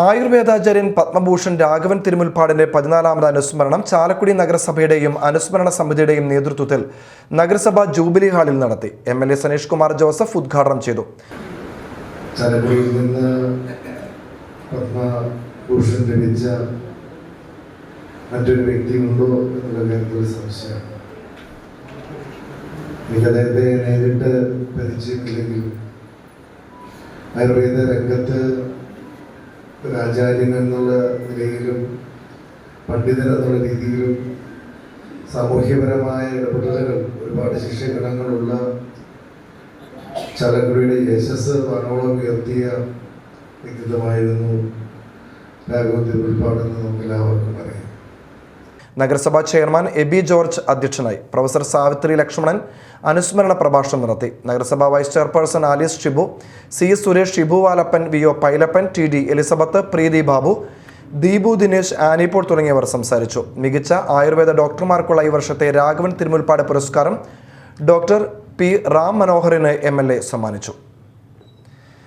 ആയുർവേദാചാര്യൻ പത്മഭൂഷൺ രാഘവൻ തിരുമുൽപ്പാടിന്റെ പതിനാലാമത് അനുസ്മരണം ചാലക്കുടി നഗരസഭയുടെയും അനുസ്മരണ സമിതിയുടെയും നേതൃത്വത്തിൽ നഗരസഭ ജൂബിലി ഹാളിൽ നടത്തി. M L A Saneesh Kumar Joseph ഉദ്ഘാടനം ചെയ്തു. മറ്റൊരു ആയുർവേദ രംഗത്ത് ഒരു എന്നുള്ള നിലയിലും പണ്ഡിതൻ എന്നുള്ള രീതിയിലും സാമൂഹ്യപരമായ ഇടപെടലുകൾ ഒരുപാട് ശിക്ഷകണങ്ങളുള്ള ചലങ്കുടിയുടെ യശസ് വാനോളം ഉയർത്തിയ വ്യക്തിത്വമായിരുന്നു രാഘവത്തിൽ തിരുവൽപ്പാടെന്ന് നമുക്ക് നഗരസഭാ ചെയർമാൻ എബി ജോർജ് അധ്യക്ഷനായി. പ്രൊഫസർ സാവിത്രി ലക്ഷ്മണൻ അനുസ്മരണ പ്രഭാഷണം നടത്തി. നഗരസഭാ vice chairperson Alice Shibu C Suresh Shibu Valappan V O Pailappan T D Elizabeth Preethi Babu Deepu Dinesh Anipaul തുടങ്ങിയവർ സംസാരിച്ചു. മികച്ച ആയുർവേദ ഡോക്ടർമാർക്കുള്ള ഈ വർഷത്തെ രാഘവൻ തിരുമുൽപ്പാട് പുരസ്കാരം ഡോക്ടർ പി റാം മനോഹറിന് എം സമ്മാനിച്ചു.